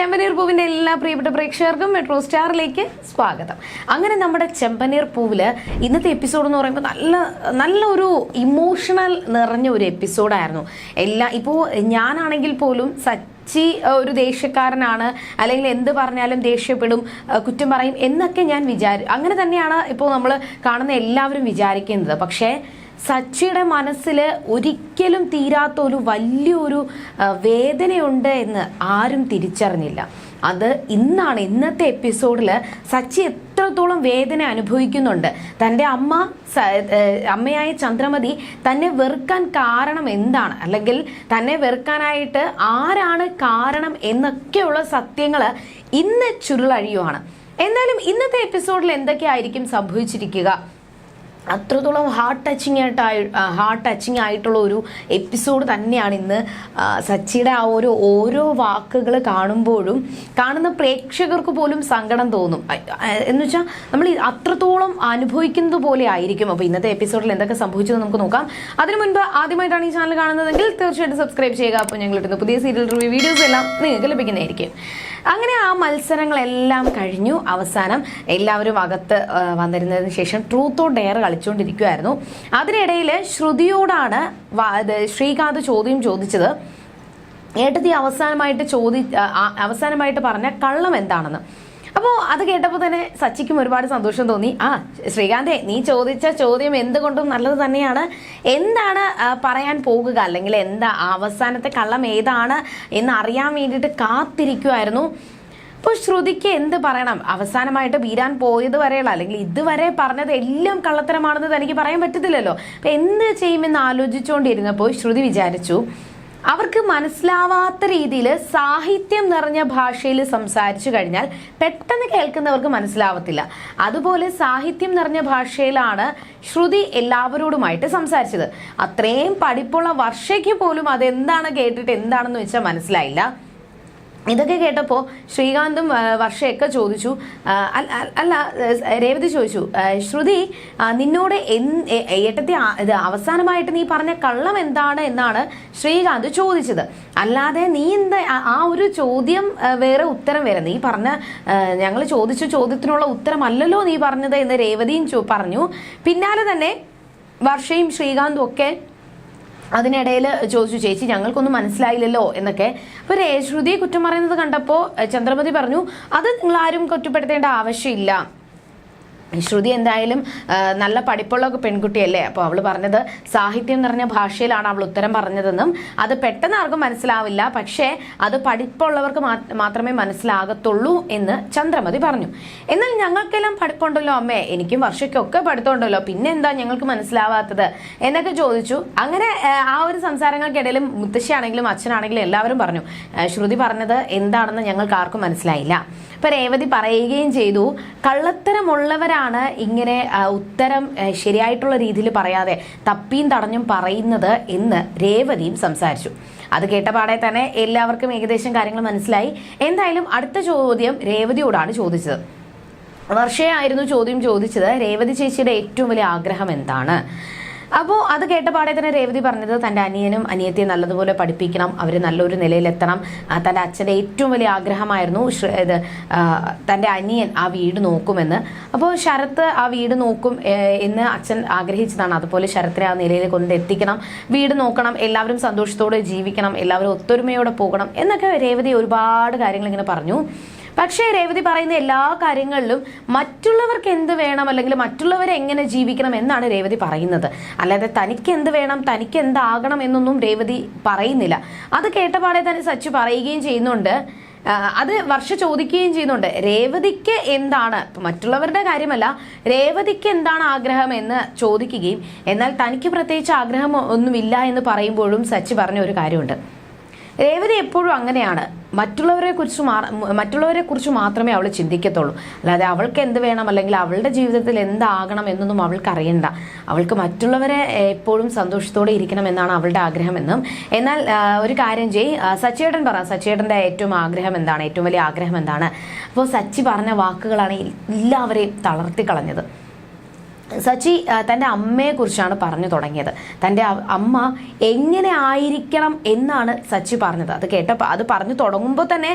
ചെമ്പനീർ പൂവിന്റെ എല്ലാ പ്രിയപ്പെട്ട പ്രേക്ഷകർക്കും മെട്രോ സ്റ്റാറിലേക്ക് സ്വാഗതം. അങ്ങനെ നമ്മുടെ ചെമ്പനീർ പൂവിൽ ഇന്നത്തെ എപ്പിസോഡ് എന്ന് പറയുമ്പോൾ നല്ല നല്ല ഒരു ഇമോഷണൽ നിറഞ്ഞ ഒരു എപ്പിസോഡായിരുന്നു എല്ലാ ഇപ്പോൾ ഞാനാണെങ്കിൽ പോലും സച്ചി ഒരു ദേഷ്യക്കാരനാണ്. അല്ലെങ്കിൽ എന്ത് പറഞ്ഞാലും ദേഷ്യപ്പെടും കുറ്റം പറയും എന്നൊക്കെ ഞാൻ വിചാരി അങ്ങനെ തന്നെയാണ് ഇപ്പോൾ നമ്മൾ കാണുന്ന എല്ലാവരും വിചാരിക്കുന്നത് പക്ഷേ സച്ചിയുടെ മനസ്സിൽ ഒരിക്കലും തീരാത്ത ഒരു വലിയൊരു വേദനയുണ്ട് എന്ന് ആരും തിരിച്ചറിഞ്ഞില്ല. അത് ഇന്നാണ് ഇന്നത്തെ എപ്പിസോഡിൽ സച്ചി എത്രത്തോളം വേദന അനുഭവിക്കുന്നുണ്ട്. തന്റെ അമ്മ അമ്മയായ ചന്ദ്രമതി തന്നെ വെറുക്കാൻ കാരണം എന്താണ്? അല്ലെങ്കിൽ തന്നെ വെറുക്കാനായിട്ട് ആരാണ് കാരണം എന്നൊക്കെയുള്ള സത്യങ്ങൾ ഇന്ന് ചുരുളഴിയുവാണ്. എന്തായാലും ഇന്നത്തെ എപ്പിസോഡിൽ എന്തൊക്കെയായിരിക്കും സംഭവിച്ചിരിക്കുക? അത്രത്തോളം ഹാർട്ട് ടച്ചിങ് ആയിട്ട് ഹാർട്ട് ടച്ചിങ് ആയിട്ടുള്ള ഒരു എപ്പിസോഡ് തന്നെയാണ് ഇന്ന് സച്ചിയുടെ ആ ഒരു ഓരോ വാക്കുകൾ കാണുമ്പോഴും കാണുന്ന പ്രേക്ഷകർക്ക് പോലും സങ്കടം തോന്നും. എന്ന് വെച്ചാൽ നമ്മൾ അത്രത്തോളം അനുഭവിക്കുന്നത് പോലെ ആയിരിക്കും. അപ്പോൾ ഇന്നത്തെ എപ്പിസോഡിൽ എന്തൊക്കെ സംഭവിച്ചത് നമുക്ക് നോക്കാം. അതിനു മുൻപ് ആദ്യമായിട്ടാണ് ഈ ചാനൽ കാണുന്നതെങ്കിൽ തീർച്ചയായിട്ടും സബ്സ്ക്രൈബ് ചെയ്യുക. അപ്പോൾ ഞങ്ങൾ ഇടുന്ന പുതിയ സീരിയൽ റിവ്യൂ വീഡിയോസ് എല്ലാം നിങ്ങൾക്ക് ലഭിക്കുന്നതായിരിക്കും. അങ്ങനെ ആ മത്സരങ്ങളെല്ലാം കഴിഞ്ഞു. അവസാനം എല്ലാവരും അകത്ത് വന്നിരുന്നതിന് ശേഷം ട്രൂത്ത് ഓർ ഡെയർ കളിച്ചുകൊണ്ടിരിക്കുമായിരുന്നു അതിനിടയിൽ ശ്രുതിയോടാണ് ശ്രീകാന്ത് ചോദ്യം ചോദിച്ചത്. ഏട്ടത്തി അവസാനമായിട്ട് ചോദി അവസാനമായിട്ട് പറഞ്ഞ കള്ളം എന്താണെന്ന്. അപ്പോൾ അത് കേട്ടപ്പോൾ തന്നെ സച്ചിക്കും ഒരുപാട് സന്തോഷം തോന്നി. ആ ശ്രീകാന്തേ നീ ചോദിച്ച ചോദ്യം എന്തുകൊണ്ടും നല്ലത് തന്നെയാണ്. എന്താണ് പറയാൻ പോകുക? അല്ലെങ്കിൽ എന്താ അവസാനത്തെ കള്ളം ഏതാണ് എന്ന് അറിയാൻ വേണ്ടിയിട്ട് കാത്തിരിക്കുമായിരുന്നു അപ്പോൾ ശ്രുതിക്ക് എന്ത് പറയണം? അവസാനമായിട്ട് വീരാൻ പോയത് വരെയുള്ള അല്ലെങ്കിൽ ഇതുവരെ പറഞ്ഞത് എല്ലാം കള്ളത്തരമാണെന്ന് തനിക്ക് പറയാൻ പറ്റത്തില്ലല്ലോ. അപ്പം എന്ത് ചെയ്യുമെന്ന് ആലോചിച്ചുകൊണ്ടിരുന്നപ്പോൾ ശ്രുതി വിചാരിച്ചു അവർക്ക് മനസ്സിലാവാത്ത രീതിയിൽ സാഹിത്യം നിറഞ്ഞ ഭാഷയിൽ സംസാരിച്ചു കഴിഞ്ഞാൽ പെട്ടെന്ന് കേൾക്കുന്നവർക്ക് മനസ്സിലാവത്തില്ല. അതുപോലെ സാഹിത്യം നിറഞ്ഞ ഭാഷയിലാണ് ശ്രുതി എല്ലാവരോടുമായിട്ട് സംസാരിച്ചത്. അത്രയും പഠിപ്പുള്ള വർഷയ്ക്ക് പോലും അതെന്താണ് കേട്ടിട്ട് എന്താണെന്ന് വെച്ചാൽ മനസ്സിലായില്ല. ഇതൊക്കെ കേട്ടപ്പോൾ ശ്രീകാന്തും വർഷയൊക്കെ ചോദിച്ചു. അല്ല രേവതി ചോദിച്ചു ശ്രുതി നിന്നോട് എട്ടത്തെ ഇത് അവസാനമായിട്ട് നീ പറഞ്ഞ കള്ളം എന്താണ് എന്നാണ് ശ്രീകാന്ത് ചോദിച്ചത്. അല്ലാതെ നീ എന്താ ആ ഒരു ചോദ്യം വേറെ ഉത്തരം വരെ നീ പറഞ്ഞ ഞങ്ങൾ ചോദിച്ച ചോദ്യത്തിനുള്ള ഉത്തരമല്ലല്ലോ നീ പറഞ്ഞത് എന്ന് രേവതിയും പറഞ്ഞു. പിന്നാലെ തന്നെ വർഷയും ശ്രീകാന്തും ഒക്കെ അതിനിടയിൽ ചോദിച്ചു ചേച്ചി ഞങ്ങൾക്കൊന്നും മനസ്സിലായില്ലല്ലോ എന്നൊക്കെ. അപ്പോൾ രേശ്രുതി കുറ്റം പറയുന്നത് കണ്ടപ്പോൾ ചന്ദ്രമതി പറഞ്ഞു അത് നിങ്ങൾ ആരും കുറ്റപ്പെടുത്തേണ്ട ആവശ്യമില്ല. ശ്രുതി എന്തായാലും നല്ല പഠിപ്പുള്ള പെൺകുട്ടിയല്ലേ? അപ്പോൾ അവൾ പറഞ്ഞത് സാഹിത്യം നിറഞ്ഞ ഭാഷയിലാണ് അവൾ ഉത്തരം പറഞ്ഞതെന്നും അത് പെട്ടെന്ന് ആർക്കും മനസ്സിലാവില്ല പക്ഷേ അത് പഠിപ്പുള്ളവർക്ക് മാത്രമേ മനസ്സിലാകത്തുള്ളൂ എന്ന് ചന്ദ്രമതി പറഞ്ഞു. എന്നാൽ ഞങ്ങൾക്കെല്ലാം പഠിപ്പുണ്ടല്ലോ അമ്മേ. എനിക്കും വർഷയ്ക്കൊക്കെ പഠിത്തമുണ്ടല്ലോ. പിന്നെ എന്താ ഞങ്ങൾക്ക് മനസ്സിലാവാത്തത്? എന്നൊക്കെ ചോദിച്ചു. അങ്ങനെ ആ ഒരു സംസാരങ്ങൾക്കിടയിലും മുത്തശ്ശിയാണെങ്കിലും അച്ഛനാണെങ്കിലും എല്ലാവരും പറഞ്ഞു. ശ്രുതി പറഞ്ഞത് എന്താണെന്ന് ഞങ്ങൾക്ക് ആർക്കും മനസ്സിലായില്ല. ഇപ്പൊ രേവതി പറയുകയും ചെയ്തു കള്ളത്തരമുള്ളവരാണ് ഇങ്ങനെ ഉത്തരം ശരിയായിട്ടുള്ള രീതിയിൽ പറയാതെ തപ്പിയും തടഞ്ഞും പറയുന്നത് എന്ന് രേവതിയും സംസാരിച്ചു. അത് കേട്ടപാടെ തന്നെ എല്ലാവർക്കും ഏകദേശം കാര്യങ്ങൾ മനസ്സിലായി. എന്തായാലും അടുത്ത ചോദ്യം രേവതിയോടാണ് ചോദിച്ചത്. വർഷയായിരുന്നു ചോദ്യം ചോദിച്ചത്. രേവതി ചേച്ചിയുടെ ഏറ്റവും വലിയ ആഗ്രഹം എന്താണ്? അപ്പോൾ അത് കേട്ട പാടെ തന്നെ രേവതി പറഞ്ഞത് തന്റെ അനിയനും അനിയത്തെ നല്ലതുപോലെ പഠിപ്പിക്കണം അവർ നല്ലൊരു നിലയിലെത്തണം. തന്റെ അച്ഛന്റെ ഏറ്റവും വലിയ ആഗ്രഹമായിരുന്നു ഇത് തന്റെ അനിയൻ ആ വീട് നോക്കുമെന്ന്. അപ്പോൾ ശരത്ത് ആ വീട് നോക്കും എന്ന് അച്ഛൻ ആഗ്രഹിച്ചതാണ്. അതുപോലെ ശരത്തിനെ ആ നിലയിൽ കൊണ്ടെത്തിക്കണം വീട് നോക്കണം എല്ലാവരും സന്തോഷത്തോടെ ജീവിക്കണം എല്ലാവരും ഒത്തൊരുമയോടെ പോകണം എന്നൊക്കെ രേവതി ഒരുപാട് കാര്യങ്ങൾ ഇങ്ങനെ പറഞ്ഞു. പക്ഷേ രേവതി പറയുന്ന എല്ലാ കാര്യങ്ങളിലും മറ്റുള്ളവർക്ക് എന്ത് വേണം അല്ലെങ്കിൽ മറ്റുള്ളവരെ എങ്ങനെ ജീവിക്കണം എന്നാണ് രേവതി പറയുന്നത്. അല്ലാതെ തനിക്ക് എന്ത് വേണം തനിക്ക് എന്താകണം എന്നൊന്നും രേവതി പറയുന്നില്ല. അത് കേട്ടപാടെ തന്നെ സച്ചു പറയുകയും ചെയ്യുന്നുണ്ട്. അത് വർഷ ചോദിക്കുകയും ചെയ്യുന്നുണ്ട്. രേവതിക്ക് എന്താണ്? മറ്റുള്ളവരുടെ കാര്യമല്ല രേവതിക്ക് എന്താണ് ആഗ്രഹം എന്ന് ചോദിക്കുകയും എന്നാൽ തനിക്ക് പ്രത്യേകിച്ച് ആഗ്രഹം ഒന്നുമില്ല എന്ന് പറയുമ്പോഴും സച്ചി പറഞ്ഞ ഒരു കാര്യമുണ്ട്. രേവതി എപ്പോഴും അങ്ങനെയാണ്. മറ്റുള്ളവരെ കുറിച്ച് മറ്റുള്ളവരെ കുറിച്ച് മാത്രമേ അവൾ ചിന്തിക്കത്തുള്ളൂ. അല്ലാതെ അവൾക്ക് എന്ത് വേണം അല്ലെങ്കിൽ അവളുടെ ജീവിതത്തിൽ എന്താകണം എന്നൊന്നും അവൾക്ക് അറിയണ്ട. അവൾക്ക് മറ്റുള്ളവരെ എപ്പോഴും സന്തോഷത്തോടെ ഇരിക്കണം എന്നാണ് അവളുടെ ആഗ്രഹം എന്നും. എന്നാൽ ഒരു കാര്യം ചെയ് ആ, സച്ചിയേട്ടൻ പറ. സച്ചിയേട്ടന്റെ ഏറ്റവും ആഗ്രഹം എന്താണ്? ഏറ്റവും വലിയ ആഗ്രഹം എന്താണ്? അപ്പോൾ സച്ചി പറഞ്ഞ വാക്കുകളാണ് എല്ലാവരെയും തളർത്തി കളഞ്ഞത്. സച്ചി തന്റെ അമ്മയെക്കുറിച്ചാണ് പറഞ്ഞു തുടങ്ങിയത്. തന്റെ അമ്മ എങ്ങനെ ആയിരിക്കണം എന്നാണ് സച്ചി പറഞ്ഞത്. അത് കേട്ടപ്പോൾ അത് പറഞ്ഞു തുടങ്ങുമ്പോൾ തന്നെ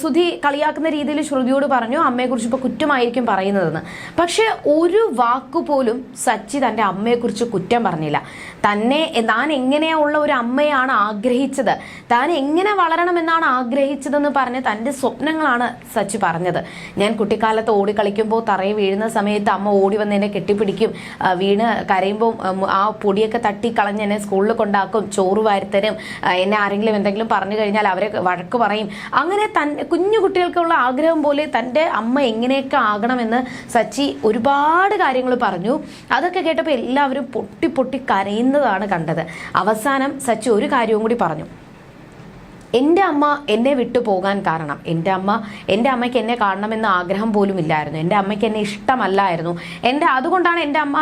സുധി കളിയാക്കുന്ന രീതിയിൽ ശ്രുതിയോട് പറഞ്ഞു അമ്മയെക്കുറിച്ച് ഇപ്പോൾ കുറ്റമായിരിക്കും പറയുന്നതെന്ന്. പക്ഷേ ഒരു വാക്കുപോലും സച്ചി തന്റെ അമ്മയെക്കുറിച്ച് കുറ്റം പറഞ്ഞില്ല. തന്നെ താൻ എങ്ങനെയുള്ള ഒരു അമ്മയാണ് ആഗ്രഹിച്ചത്? താൻ എങ്ങനെ വളരണമെന്നാണ് ആഗ്രഹിച്ചതെന്ന് പറഞ്ഞ് തന്റെ സ്വപ്നങ്ങളാണ് സച്ചി പറഞ്ഞത്. ഞാൻ കുട്ടിക്കാലത്ത് ഓടിക്കളിക്കുമ്പോൾ തറയിൽ വീഴുന്ന സമയത്ത് അമ്മ ഓടി വന്ന് കെട്ടിപ്പിടിക്കും. വീണ് കരയുമ്പോൾ ആ പൊടിയൊക്കെ തട്ടി കളഞ്ഞ് എന്നെ സ്കൂളിൽ കൊണ്ടാക്കും. ചോറ് വാരിത്തരും. എന്നെ ആരെങ്കിലും എന്തെങ്കിലും പറഞ്ഞു കഴിഞ്ഞാൽ അവരെ വഴക്ക് പറയും. അങ്ങനെ തൻ കുഞ്ഞു കുട്ടികൾക്കുള്ള ആഗ്രഹം പോലെ തന്റെ അമ്മ എങ്ങനെയൊക്കെ ആകണമെന്ന് സച്ചി ഒരുപാട് കാര്യങ്ങൾ പറഞ്ഞു. അതൊക്കെ കേട്ടപ്പോൾ എല്ലാവരും പൊട്ടി പൊട്ടി കരയുന്നതാണ് കണ്ടത്. അവസാനം സച്ചി ഒരു കാര്യവും കൂടി പറഞ്ഞു. എന്റെ അമ്മ എന്നെ വിട്ടു പോകാൻ കാരണം. എന്റെ അമ്മ എന്റെ അമ്മയ്ക്ക് എന്നെ കാണണമെന്ന് ആഗ്രഹം പോലും ഇല്ലായിരുന്നു. എന്റെ അമ്മയ്ക്ക് എന്നെ ഇഷ്ടമല്ലായിരുന്നു. എന്റെ അതുകൊണ്ടാണ് എന്റെ അമ്മ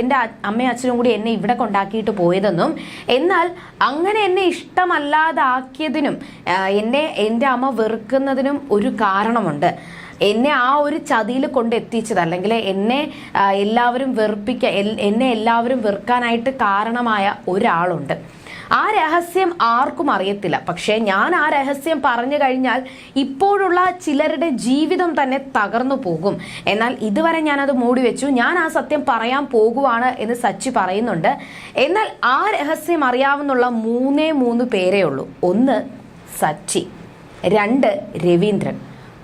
എന്റെ അമ്മയും അച്ഛനും കൂടി എന്നെ ഇവിടെ കൊണ്ടാക്കിയിട്ട് പോയതെന്നും എന്നാൽ അങ്ങനെ എന്നെ ഇഷ്ടമല്ലാതാക്കിയതിനും എന്നെ എന്റെ അമ്മ വെറുക്കുന്നതിനും ഒരു കാരണമുണ്ട്. എന്നെ ആ ഒരു ചതിയിൽ കൊണ്ടെത്തിച്ചത് അല്ലെങ്കിൽ എന്നെ എല്ലാവരും വെറുപ്പിക്ക എന്നെ എല്ലാവരും വെറുക്കാനായിട്ട് കാരണമായ ഒരാളുണ്ട്. ആ രഹസ്യം ആർക്കും അറിയത്തില്ല. പക്ഷേ ഞാൻ ആ രഹസ്യം പറഞ്ഞു കഴിഞ്ഞാൽ ഇപ്പോഴുള്ള ചിലരുടെ ജീവിതം തന്നെ തകർന്നു പോകും. എന്നാൽ ഇതുവരെ ഞാനത് മൂടി വെച്ചു. ഞാൻ ആ സത്യം പറയാൻ പോകുവാണ് എന്ന് സച്ചി പറയുന്നുണ്ട്. എന്നാൽ ആ രഹസ്യം അറിയാവുന്നുള്ള മൂന്നേ മൂന്ന് പേരേ ഉള്ളൂ. ഒന്ന് സച്ചി രണ്ട് രവീന്ദ്രൻ.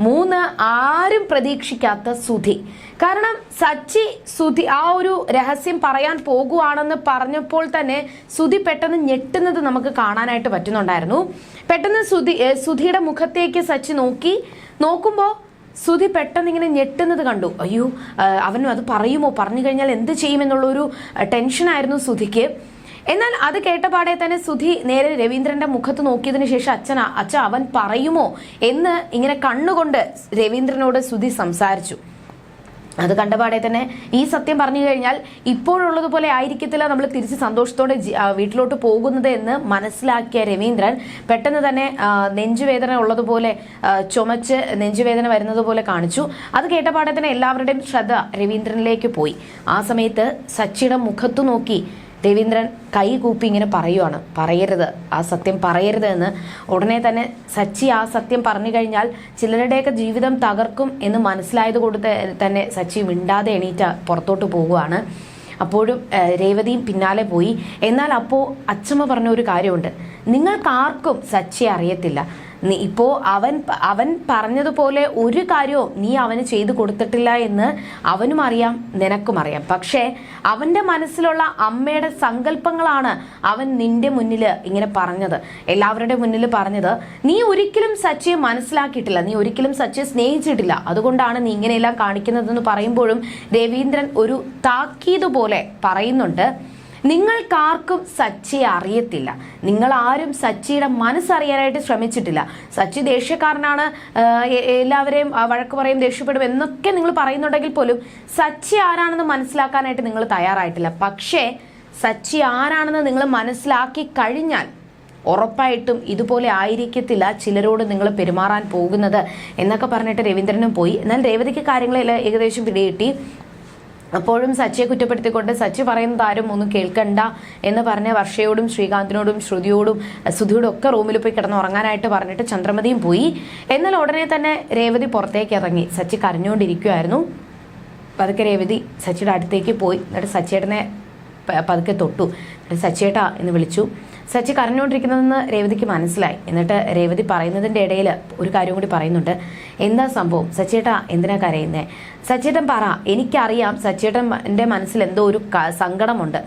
മൂന്ന് ആരും പ്രതീക്ഷിക്കാത്ത സുധി. കാരണം സച്ചി സുധി ആ ഒരു രഹസ്യം പറയാൻ പോകുവാണെന്ന് പറഞ്ഞപ്പോൾ തന്നെ സുധി പെട്ടെന്ന് ഞെട്ടുന്നത് നമുക്ക് കാണാനായിട്ട് പറ്റുന്നുണ്ടായിരുന്നു. പെട്ടെന്ന് സുധി സുധിയുടെ മുഖത്തേക്ക് സച്ചി നോക്കി. നോക്കുമ്പോൾ സുധി പെട്ടെന്ന് ഇങ്ങനെ ഞെട്ടുന്നത് കണ്ടു. അയ്യോ അവനും അത് പറയുമോ? പറഞ്ഞു കഴിഞ്ഞാൽ എന്ത് ചെയ്യുമെന്നുള്ളൊരു ടെൻഷനായിരുന്നു സുധിക്ക്. എന്നാൽ അത് കേട്ടപാടെ തന്നെ സുധി നേരെ രവീന്ദ്രന്റെ മുഖത്ത് നോക്കിയതിനു ശേഷം അച്ഛനാ അച്ഛ അവൻ പറയുമോ എന്ന് ഇങ്ങനെ കണ്ണുകൊണ്ട് രവീന്ദ്രനോട് സുധി സംസാരിച്ചു. അത് കണ്ടപാടെ തന്നെ ഈ സത്യം പറഞ്ഞു കഴിഞ്ഞാൽ ഇപ്പോഴുള്ളതുപോലെ ആയിരിക്കത്തില്ല നമ്മൾ തിരിച്ച് സന്തോഷത്തോടെ വീട്ടിലോട്ട് പോകുന്നത് എന്ന് മനസ്സിലാക്കിയ രവീന്ദ്രൻ പെട്ടെന്ന് തന്നെ നെഞ്ചുവേദന ഉള്ളതുപോലെ ചുമച്ച് നെഞ്ചുവേദന വരുന്നത് പോലെ കാണിച്ചു. അത് കേട്ടപാടെ തന്നെ എല്ലാവരുടെയും ശ്രദ്ധ രവീന്ദ്രനിലേക്ക് പോയി. ആ സമയത്ത് സച്ചിയുടെ മുഖത്തു നോക്കി രവീന്ദ്രൻ കൈകൂപ്പി ഇങ്ങനെ പറയുവാണ്. പറയരുത്. ആ സത്യം പറയരുത് എന്ന്. ഉടനെ തന്നെ സച്ചി ആ സത്യം പറഞ്ഞു കഴിഞ്ഞാൽ ചിലരുടെയൊക്കെ ജീവിതം തകർക്കും എന്ന് മനസ്സിലായത് കൊണ്ട് തന്നെ സച്ചി മിണ്ടാതെ എണീറ്റ പുറത്തോട്ട് പോവുകയാണ്. അപ്പോഴും രേവതിയും പിന്നാലെ പോയി. എന്നാൽ അപ്പോൾ അച്ചമ്മ പറഞ്ഞ ഒരു കാര്യമുണ്ട്. നിങ്ങൾക്കാർക്കും സച്ചി അറിയത്തില്ല. നീ ഇപ്പോൾ അവൻ അവൻ പറഞ്ഞതുപോലെ ഒരു കാര്യവും നീ അവന് ചെയ്തു കൊടുത്തിട്ടില്ല എന്ന് അവനും അറിയാം നിനക്കും അറിയാം. പക്ഷേ അവന്റെ മനസ്സിലുള്ള അമ്മയുടെ സങ്കല്പങ്ങളാണ് അവൻ നിന്റെ മുന്നിൽ ഇങ്ങനെ പറഞ്ഞത്. എല്ലാവരുടെ മുന്നിൽ പറഞ്ഞത് നീ ഒരിക്കലും സച്ചിയെ മനസ്സിലാക്കിയിട്ടില്ല നീ ഒരിക്കലും സച്ചിയെ സ്നേഹിച്ചിട്ടില്ല. അതുകൊണ്ടാണ് നീ ഇങ്ങനെയെല്ലാം കാണിക്കുന്നതെന്ന് പറയുമ്പോഴും രവീന്ദ്രൻ ഒരു താക്കീത് പോലെ പറയുന്നുണ്ട്. നിങ്ങൾക്കാർക്കും സച്ചിയെ അറിയത്തില്ല. നിങ്ങൾ ആരും സച്ചിയുടെ മനസ്സറിയാനായിട്ട് ശ്രമിച്ചിട്ടില്ല. സച്ചി ദേഷ്യക്കാരനാണ് എല്ലാവരെയും വഴക്ക് പറയും ദേഷ്യപ്പെടും എന്നൊക്കെ നിങ്ങൾ പറയുന്നുണ്ടെങ്കിൽ പോലും സച്ചി ആരാണെന്ന് മനസ്സിലാക്കാനായിട്ട് നിങ്ങൾ തയ്യാറായിട്ടില്ല. പക്ഷേ സച്ചി ആരാണെന്ന് നിങ്ങൾ മനസ്സിലാക്കി കഴിഞ്ഞാൽ ഉറപ്പായിട്ടും ഇതുപോലെ ആയിരിക്കത്തില്ല ചിലരോട് നിങ്ങൾ പെരുമാറാൻ പോകുന്നത് എന്നൊക്കെ പറഞ്ഞിട്ട് രവീന്ദ്രനും പോയി. എന്നാൽ രേവതിക്ക് കാര്യങ്ങളെല്ലാം ഏകദേശം പിടികിട്ടി. അപ്പോഴും സച്ചിയെ കുറ്റപ്പെടുത്തിക്കൊണ്ട് സച്ചി പറയുന്നത് ആരും ഒന്നും കേൾക്കണ്ട എന്ന് പറഞ്ഞ വർഷയോടും ശ്രീകാന്തിനോടും ശ്രുതിയോടും സുധിയോടും ഒക്കെ റൂമിൽ പോയി കിടന്ന് ഉറങ്ങാനായിട്ട് പറഞ്ഞിട്ട് ചന്ദ്രമതിയും പോയി. എന്നാൽ ഉടനെ തന്നെ രേവതി പുറത്തേക്ക് ഇറങ്ങി. സച്ചി കരഞ്ഞുകൊണ്ടിരിക്കുമായിരുന്നു പതുക്കെ രേവതി സച്ചിയുടെ അടുത്തേക്ക് പോയി. എന്നിട്ട് സച്ചിയേട്ടനെ പതുക്കെ തൊട്ടു. എന്നിട്ട് സച്ചിയേട്ടാ എന്ന് വിളിച്ചു. സച്ചി കരഞ്ഞുകൊണ്ടിരിക്കുന്നതെന്ന് രേവതിക്ക് മനസ്സിലായി. എന്നിട്ട് രേവതി പറയുന്നതിന്റെ ഇടയിൽ ഒരു കാര്യം കൂടി പറയുന്നുണ്ട്. എന്താ സംഭവം? സച്ചിയേട്ടാ എന്തിനാ കരയുന്നേ? സച്ചിയേട്ടൻ പറ എനിക്കറിയാം സച്ചിയേട്ടൻ എന്റെ മനസ്സിൽ എന്തോ ഒരു സങ്കടമുണ്ട്.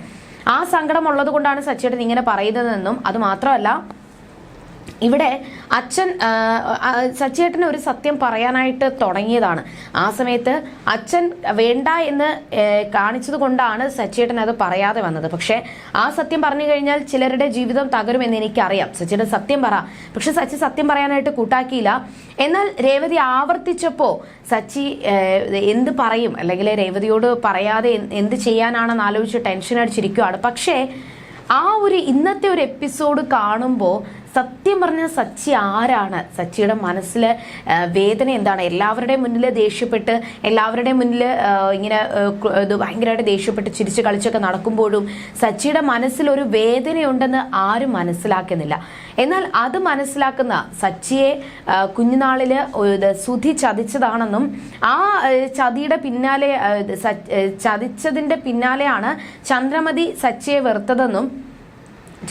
ആ സങ്കടം ഉള്ളത് കൊണ്ടാണ് സച്ചിയേട്ടൻ ഇങ്ങനെ പറയുന്നതെന്നും അത് മാത്രമല്ല ഇവിടെ അച്ഛൻ സച്ചിയേട്ടന് ഒരു സത്യം പറയാനായിട്ട് തുടങ്ങിയതാണ്. ആ സമയത്ത് അച്ഛൻ വേണ്ട എന്ന് കാണിച്ചത് കൊണ്ടാണ് സച്ചിയേട്ടൻ അത് പറയാതെ വന്നത്. പക്ഷേ ആ സത്യം പറഞ്ഞു കഴിഞ്ഞാൽ ചിലരുടെ ജീവിതം തകരുമെന്ന് എനിക്കറിയാം. സച്ചിയുടെ സത്യം പറ. പക്ഷെ സച്ചി സത്യം പറയാനായിട്ട് കൂട്ടാക്കിയില്ല. എന്നാൽ രേവതി ആവർത്തിച്ചപ്പോൾ സച്ചി എന്ത് പറയും? അല്ലെങ്കിൽ രേവതിയോട് പറയാതെ എന്ത് ചെയ്യാനാണെന്ന് ആലോചിച്ച് ടെൻഷൻ അടിച്ചിരിക്കുകയാണ് പക്ഷേ ആ ഒരു ഇന്നത്തെ ഒരു എപ്പിസോഡ് കാണുമ്പോൾ സത്യം പറഞ്ഞ സച്ചി ആരാണ്? സച്ചിയുടെ മനസ്സിൽ വേദന എന്താണ്? എല്ലാവരുടെയും മുന്നിൽ ദേഷ്യപ്പെട്ട് എല്ലാവരുടെയും മുന്നിൽ ഇങ്ങനെ ഇത് ഭയങ്കരമായിട്ട് ദേഷ്യപ്പെട്ട് ചിരിച്ച് കളിച്ചൊക്കെ നടക്കുമ്പോഴും സച്ചിയുടെ മനസ്സിൽ ഒരു വേദനയുണ്ടെന്ന് ആരും മനസ്സിലാക്കുന്നില്ല. എന്നാൽ അത് മനസ്സിലാക്കുന്ന സച്ചിയെ കുഞ്ഞുനാളിൽ സുധി ചതിച്ചതാണെന്നും ആ ചതിയുടെ പിന്നാലെ ചതിച്ചതിന്റെ പിന്നാലെയാണ് ചന്ദ്രമതി സച്ചിയെ വെറുത്തതെന്നും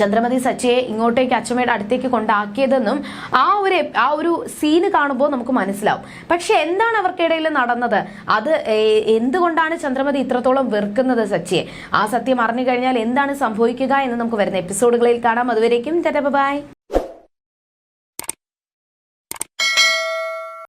ചന്ദ്രമതി സച്ചിയെ ഇങ്ങോട്ടേക്ക് അച്ഛമ്മയുടെ അടുത്തേക്ക് കൊണ്ടാക്കിയതെന്നും ആ ഒരു ആ ഒരു സീന് കാണുമ്പോൾ നമുക്ക് മനസ്സിലാവും. പക്ഷെ എന്താണ് അവർക്കിടയിൽ നടന്നത്? അത് എന്തുകൊണ്ടാണ് ചന്ദ്രമതി ഇത്രത്തോളം വെറുക്കുന്നത് സച്ചിയെ? ആ സത്യം അറിഞ്ഞു കഴിഞ്ഞാൽ എന്താണ് സംഭവിക്കുക എന്ന് നമുക്ക് വരുന്ന എപ്പിസോഡുകളിൽ കാണാം. അതുവരേക്കും ബൈ.